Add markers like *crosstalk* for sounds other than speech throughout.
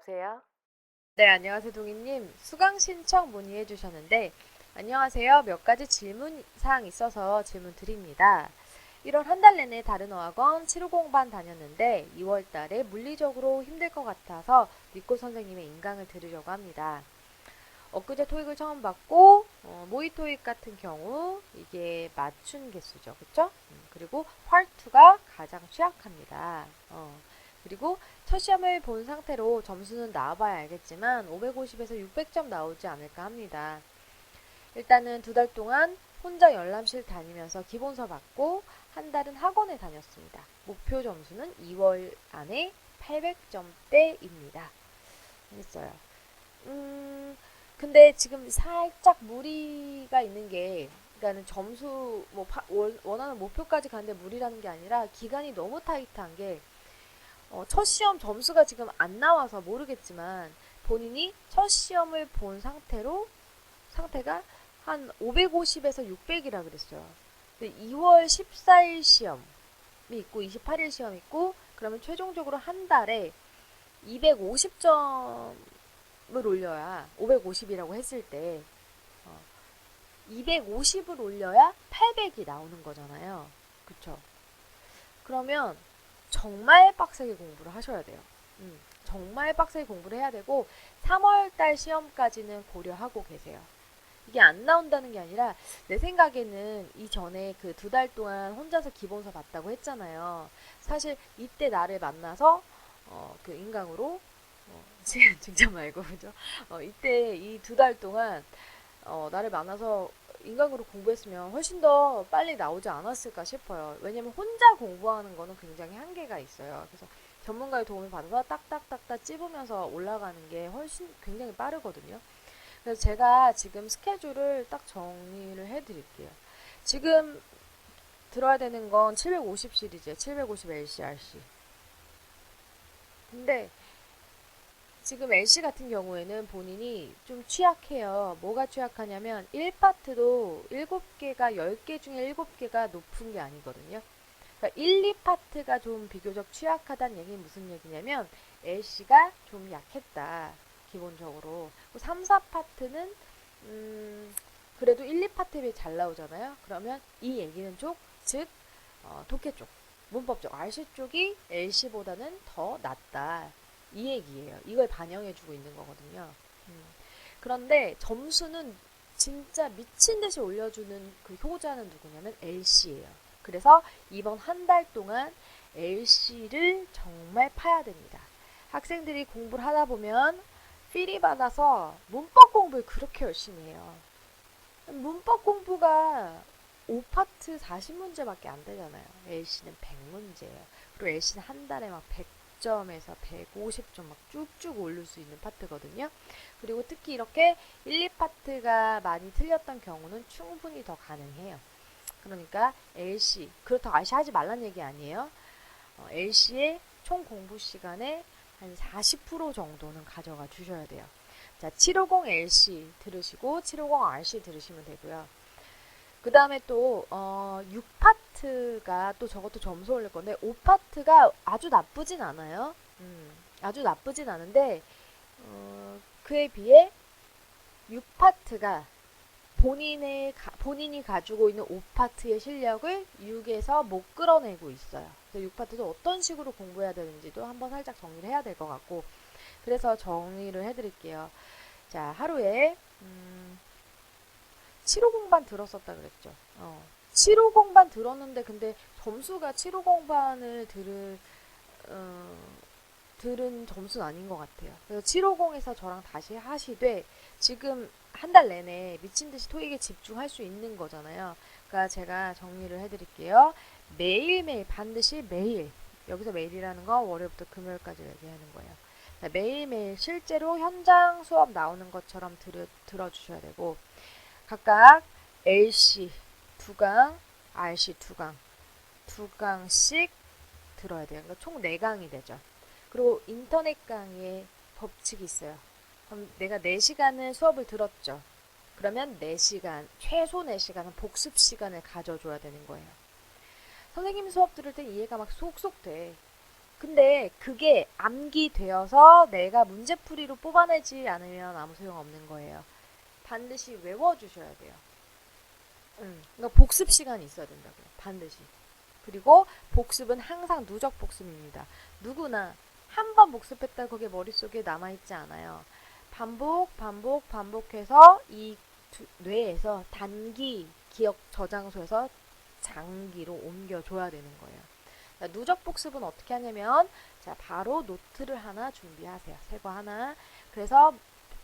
여보세요? 네, 안녕하세요, 동희님. 수강 신청 문의해 주셨는데, 안녕하세요. 몇 가지 질문 사항 있어서 질문 드립니다. 1월 한 달 내내 다른 어학원 750반 다녔는데 2월 달에 물리적으로 힘들 것 같아서 믿고 선생님의 인강을 들으려고 합니다. 엊그제 토익을 처음 받고 어, 모의 토익 같은 경우 이게 맞춘 개수죠. 그쵸? 음, 그리고 활투가 가장 취약합니다. 어, 그리고 첫 시험을 본 상태로 점수는 나와봐야 알겠지만 550에서 600점 나오지 않을까 합니다. 일단은 두 달 동안 혼자 열람실 다니면서 기본서 받고 한 달은 학원에 다녔습니다. 목표 점수는 2월 안에 800점대입니다. 했어요. 음, 근데 지금 살짝 무리가 있는 게, 그러니까는 점수, 뭐, 파- 원- 원하는 목표까지 가는데 무리라는 게 아니라 기간이 너무 타이트한 게, 어, 첫 시험 점수가 지금 안 나와서 모르겠지만, 본인이 첫 시험을 본 상태로, 상태가 한 550에서 600이라 그랬어요. 근데 2월 14일 시험이 있고 28일 시험 있고 그러면 최종적으로 한 달에 250점을 올려야 550이라고 했을 때 어, 250을 올려야 800이 나오는 거잖아요. 그쵸? 그러면 정말 빡세게 공부를 하셔야 돼요. 음, 정말 빡세게 공부를 해야 되고 3월달 시험까지는 고려하고 계세요. 이게 안 나온다는 게 아니라 내 생각에는 이전에 그 두 달 동안 혼자서 기본서 봤다고 했잖아요. 사실 이때 나를 만나서 어, 그 인강으로 어, *laughs* 직접 말고 그죠? 어, 이때 이 두 달 동안 어, 나를 만나서 인강으로 공부했으면 훨씬 더 빨리 나오지 않았을까 싶어요. 왜냐면 혼자 공부하는 거는 굉장히 한계가 있어요. 그래서 전문가의 도움을 받아서 딱딱딱딱 찝으면서 올라가는 게 훨씬 굉장히 빠르거든요. 그래서 제가 지금 스케줄을 딱 정리를 해드릴게요. 지금 들어야 되는 건 750 시리즈에 750 LCRC. 근데 지금 LC 같은 경우에는 본인이 좀 취약해요. 뭐가 취약하냐면 1파트도 7개가 10개 중에 7개가 높은 게 아니거든요. 그러니까 1, 2파트가 좀 비교적 취약하다는 얘기는 무슨 얘기냐면 LC가 좀 약했다. 기본적으로. 3, 4파트는 음, 그래도 1, 2파트에 비해 잘 나오잖아요. 그러면 이 얘기는 쪽, 즉 어, 독해 쪽, 문법 쪽, RC 쪽이 LC보다는 더 낫다. 이 얘기예요. 이걸 반영해주고 있는 거거든요. 음. 그런데 점수는 진짜 미친 듯이 올려주는 그 효자는 누구냐면 LC예요. 그래서 이번 한 달 동안 LC를 정말 파야 됩니다. 학생들이 공부를 하다 보면 필이 받아서 문법 공부를 그렇게 열심히 해요. 문법 공부가 5파트 40문제밖에 안 되잖아요. LC는 100문제예요. 그리고 LC는 한 달에 막 100 점에서 150점 막 쭉쭉 올릴 수 있는 파트거든요. 그리고 특히 이렇게 1, 2파트가 많이 틀렸던 경우는 충분히 더 가능해요. 그러니까 LC, 그렇다고 RC 하지 말란 얘기 아니에요. 어, LC의 총 공부 시간의 한 40% 정도는 가져가 주셔야 돼요. 자, 750LC 들으시고 750RC 들으시면 되고요. 그 다음에 또 어, 6파트가 또 저것도 점수 올릴 건데 5파트가 아주 나쁘진 않아요. 음, 아주 나쁘진 않은데 어, 그에 비해 6파트가 본인의 가- 본인이 가지고 있는 5파트의 실력을 6에서 못 끌어내고 있어요. 그래서 6파트도 어떤 식으로 공부해야 되는지도 한번 살짝 정리를 해야 될 것 같고 그래서 정리를 해드릴게요. 자 하루에 음, 750반 들었었다 그랬죠. 어, 750반 들었는데 근데 점수가 750반을 들을 어, 들은 점수는 아닌 것 같아요. 그래서 750에서 저랑 다시 하시되 지금 한 달 내내 미친 듯이 토익에 집중할 수 있는 거잖아요. 그러니까 제가 정리를 해드릴게요. 매일매일 반드시 매일 여기서 매일이라는 건 월요일부터 금요일까지 얘기하는 거예요. 자, 매일매일 실제로 현장 수업 나오는 것처럼 들어, 들어주셔야 되고 각각 LC 두 강, RC 두 강, 두 강씩 들어야 돼요. 그러니까 총 네 강이 되죠. 그리고 인터넷 강의에 법칙이 있어요. 그럼 내가 4시간을 수업을 들었죠. 그러면 4시간, 최소 4시간은 복습 시간을 가져줘야 되는 거예요. 선생님 수업 들을 땐 이해가 막 쏙쏙 돼. 근데 그게 암기되어서 내가 문제풀이로 뽑아내지 않으면 아무 소용 없는 거예요. 반드시 외워주셔야 돼요. 음, 그러니까 복습 시간이 있어야 된다고요. 반드시. 그리고 복습은 항상 누적 복습입니다. 누구나 한 번 복습했다 그게 머릿속에 남아있지 않아요. 반복, 반복, 반복해서 이 두- 뇌에서 단기 기억 저장소에서 장기로 옮겨줘야 되는 거예요. 자, 누적 복습은 어떻게 하냐면 자 바로 노트를 하나 준비하세요. 새거 하나. 그래서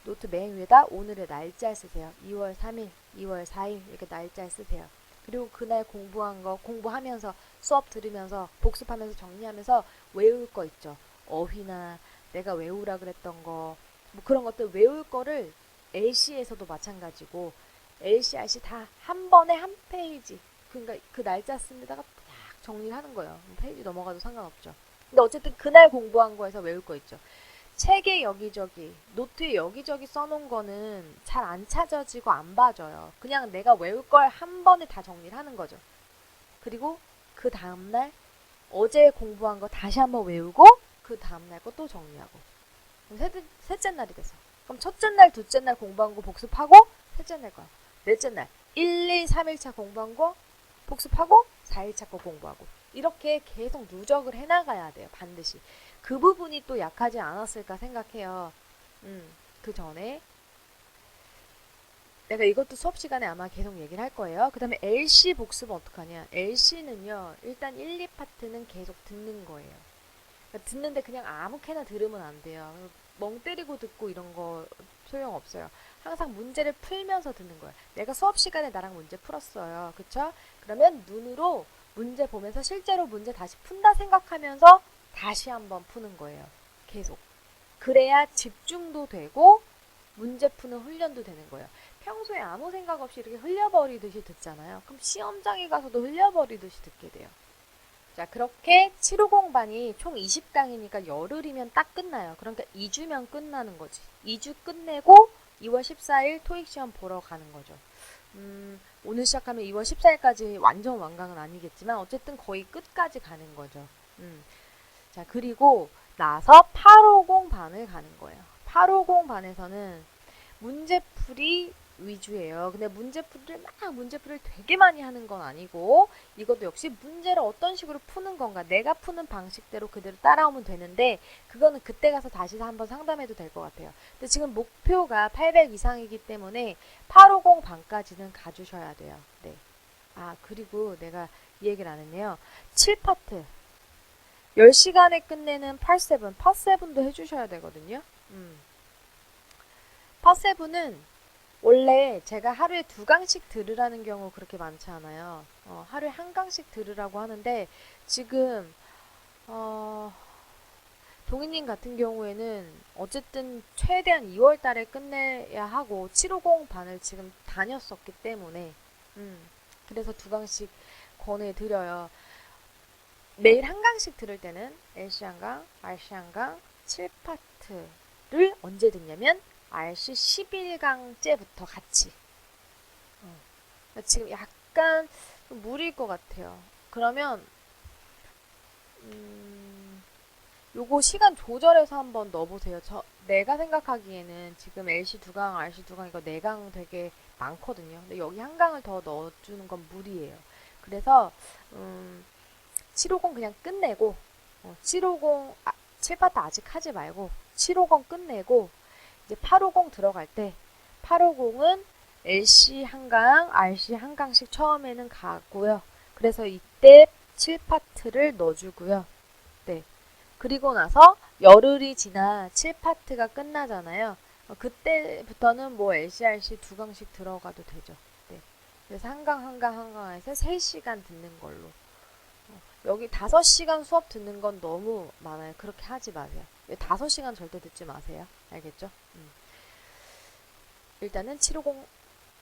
노트 맨 위에다 오늘의 날짜 쓰세요. 2월 3일, 2월 4일 이렇게 날짜 쓰세요. 그리고 그날 공부한 거 공부하면서 수업 들으면서 복습하면서 정리하면서 외울 거 있죠. 어휘나 내가 외우라 그랬던 거 뭐 그런 것들 외울 거를 LC에서도 마찬가지고 LC, RC 다 한 번에 한 페이지 그러니까 그 날짜 쓴데다가 딱 정리를 하는 거예요. 페이지 넘어가도 상관없죠. 근데 어쨌든 그날 공부한 거에서 외울 거 있죠. 책에 여기저기, 노트에 여기저기 써놓은 거는 잘 안 찾아지고 안 봐져요. 그냥 내가 외울 걸 한 번에 다 정리를 하는 거죠. 그리고 그 다음날 어제 공부한 거 다시 한번 외우고 그 다음날 거 또 정리하고 그럼 셋째, 날이 돼서 그럼 첫째 날, 둘째 날 공부한 거 복습하고 셋째 날 거, 넷째 날 1, 2, 3일차 공부한 거 복습하고 4일차 거 공부하고 이렇게 계속 누적을 해나가야 돼요. 반드시. 그 부분이 또 약하지 않았을까 생각해요. 음, 그 전에 내가 이것도 수업 시간에 아마 계속 얘기를 할 거예요. 그 다음에 LC 복습은 어떡하냐. LC는요, 일단 1, 2파트는 계속 듣는 거예요. 그러니까 듣는데 그냥 아무렇게나 들으면 안 돼요. 멍 때리고 듣고 이런 거 소용없어요. 항상 문제를 풀면서 듣는 거예요. 내가 수업 시간에 나랑 문제 풀었어요. 그쵸? 그러면 눈으로 문제 보면서 실제로 문제 다시 푼다 생각하면서 다시 한번 푸는 거예요. 계속. 그래야 집중도 되고 문제 푸는 훈련도 되는 거예요. 평소에 아무 생각 없이 이렇게 흘려버리듯이 듣잖아요. 그럼 시험장에 가서도 흘려버리듯이 듣게 돼요. 자, 그렇게 750반이 총 20강이니까 열흘이면 딱 끝나요. 그러니까 2주면 끝나는 거지. 2주 끝내고 2월 14일 토익 시험 보러 가는 거죠. 음, 오늘 시작하면 2월 14일까지 완전 완강은 아니겠지만 어쨌든 거의 끝까지 가는 거죠. 음. 자, 그리고 나서 850 반을 가는 거예요. 850 반에서는 문제풀이 위주예요. 근데 문제풀이를 막 문제풀이를 되게 많이 하는 건 아니고 이것도 역시 문제를 어떤 식으로 푸는 건가 내가 푸는 방식대로 그대로 따라오면 되는데 그거는 그때 가서 다시 한번 상담해도 될 것 같아요. 근데 지금 목표가 800 이상이기 때문에 850 반까지는 가주셔야 돼요. 네. 아 그리고 내가 이 얘기를 안 했네요. 7파트 10시간에 끝내는 8세븐, 파7도 해주셔야 되거든요. 음. 파7은 원래 제가 하루에 두 강씩 들으라는 경우 그렇게 많지 않아요. 어, 하루에 한 강씩 들으라고 하는데 지금 어, 동희님 같은 경우에는 어쨌든 최대한 2월 달에 끝내야 하고 750 반을 지금 다녔었기 때문에 음, 그래서 두 강씩 권해드려요. 매일 한 강씩 들을 때는 LC 한 강, RC 한 강, 7파트를 언제 듣냐면 RC 11강째부터 같이. 어. 그러니까 지금 약간 좀 무리일 것 같아요. 그러면 음, 요거 시간 조절해서 한번 넣어보세요. 저 내가 생각하기에는 지금 LC 두 강, RC 두강 이거 네 강 되게 많거든요. 근데 여기 한 강을 더 넣어주는 건 무리예요. 그래서 음, 750 그냥 끝내고 어, 750 아, 7파트 아직 하지 말고 750 끝내고 이제 850 들어갈 때 850은 LC 한강, RC 한강씩 처음에는 가고요. 그래서 이때 7파트를 넣어주고요. 네. 그리고 나서 열흘이 지나 7파트가 끝나잖아요. 어, 그때부터는 뭐 LC, RC 두 강씩 들어가도 되죠. 네. 그래서 한강, 한강, 한강에서 3시간 듣는 걸로. 어, 여기 5시간 수업 듣는 건 너무 많아요. 그렇게 하지 마세요. 5시간 절대 듣지 마세요. 알겠죠? 음. 일단은 750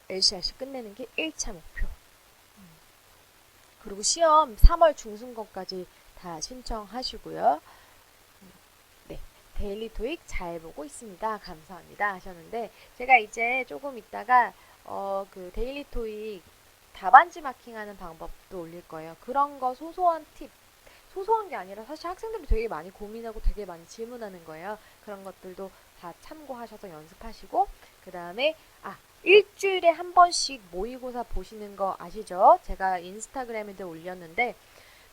LCRC 끝내는 게 1차 목표. 음. 그리고 시험 3월 중순거까지 다 신청하시고요. 음. 네. 데일리 토익 잘 보고 있습니다. 감사합니다. 하셨는데, 제가 이제 조금 있다가, 어, 그 데일리 토익 답안지 마킹하는 방법도 올릴 거예요. 그런 거 소소한 팁, 소소한 게 아니라 사실 학생들이 되게 많이 고민하고 되게 많이 질문하는 거예요. 그런 것들도 다 참고하셔서 연습하시고 그 다음에 아 일주일에 한 번씩 모의고사 보시는 거 아시죠? 제가 인스타그램에도 올렸는데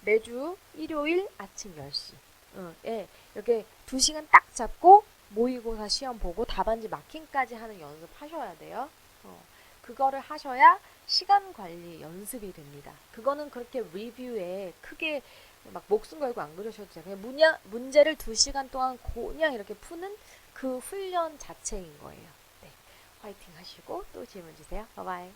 매주 일요일 아침 10시 어, 예, 이렇게 2시간 딱 잡고 모의고사 시험 보고 답안지 마킹까지 하는 연습 하셔야 돼요. 어, 그거를 하셔야 시간 관리 연습이 됩니다. 그거는 그렇게 리뷰에 크게 막 목숨 걸고 안 그러셔도 돼요. 그냥 문야, 문제를 2시간 동안 그냥 이렇게 푸는 그 훈련 자체인 거예요. 네. 화이팅 하시고 또 질문 주세요. 바이바이.